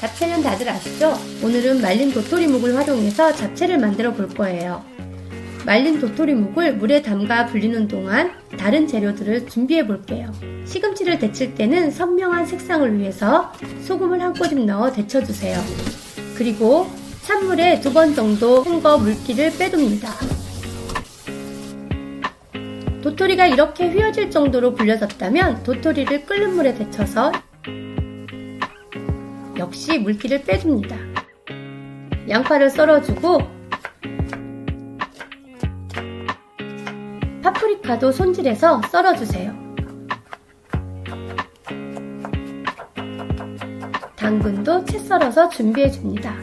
잡채는 다들 아시죠? 오늘은 말린 도토리묵을 활용해서 잡채를 만들어 볼 거예요. 말린 도토리묵을 물에 담가 불리는 동안 다른 재료들을 준비해 볼게요. 시금치를 데칠 때는 선명한 색상을 위해서 소금을 한 꼬집 넣어 데쳐주세요. 그리고 찬물에 두 번 정도 헹궈 물기를 빼둡니다. 도토리가 이렇게 휘어질 정도로 불려졌다면 도토리를 끓는 물에 데쳐서 역시 물기를 빼줍니다. 양파를 썰어주고 파프리카도 손질해서 썰어주세요. 당근도 채 썰어서 준비해줍니다.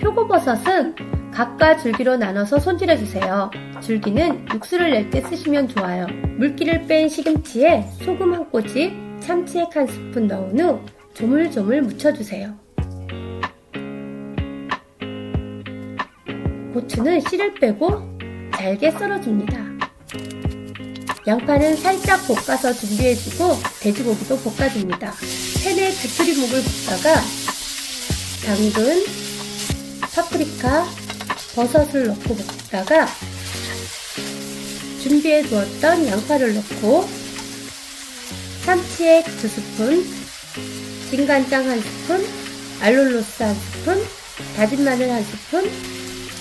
표고버섯은 각과 줄기로 나눠서 손질해주세요. 줄기는 육수를 낼 때 쓰시면 좋아요. 물기를 뺀 시금치에 소금 한 꼬집, 참치액 한 스푼 넣은 후 조물조물 묻혀주세요. 고추는 씨를 빼고 잘게 썰어줍니다. 양파는 살짝 볶아서 준비해주고 돼지고기도 볶아줍니다. 팬에 도토리묵을 볶다가 당근, 파프리카, 버섯을 넣고 볶다가 준비해 두었던 양파를 넣고 참치액 두 스푼, 진간장 한 스푼, 알룰로스 한 스푼, 다진 마늘 한 스푼,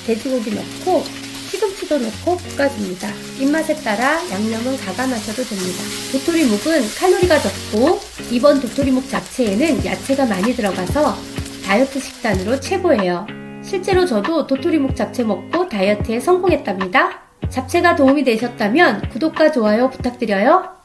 돼지고기 넣고 시금치도 넣고 볶아줍니다. 입맛에 따라 양념은 가감하셔도 됩니다. 도토리묵은 칼로리가 적고 이번 도토리묵 잡채에는 야채가 많이 들어가서 다이어트 식단으로 최고예요. 실제로 저도 도토리묵 잡채 먹고 다이어트에 성공했답니다. 잡채가 도움이 되셨다면 구독과 좋아요 부탁드려요.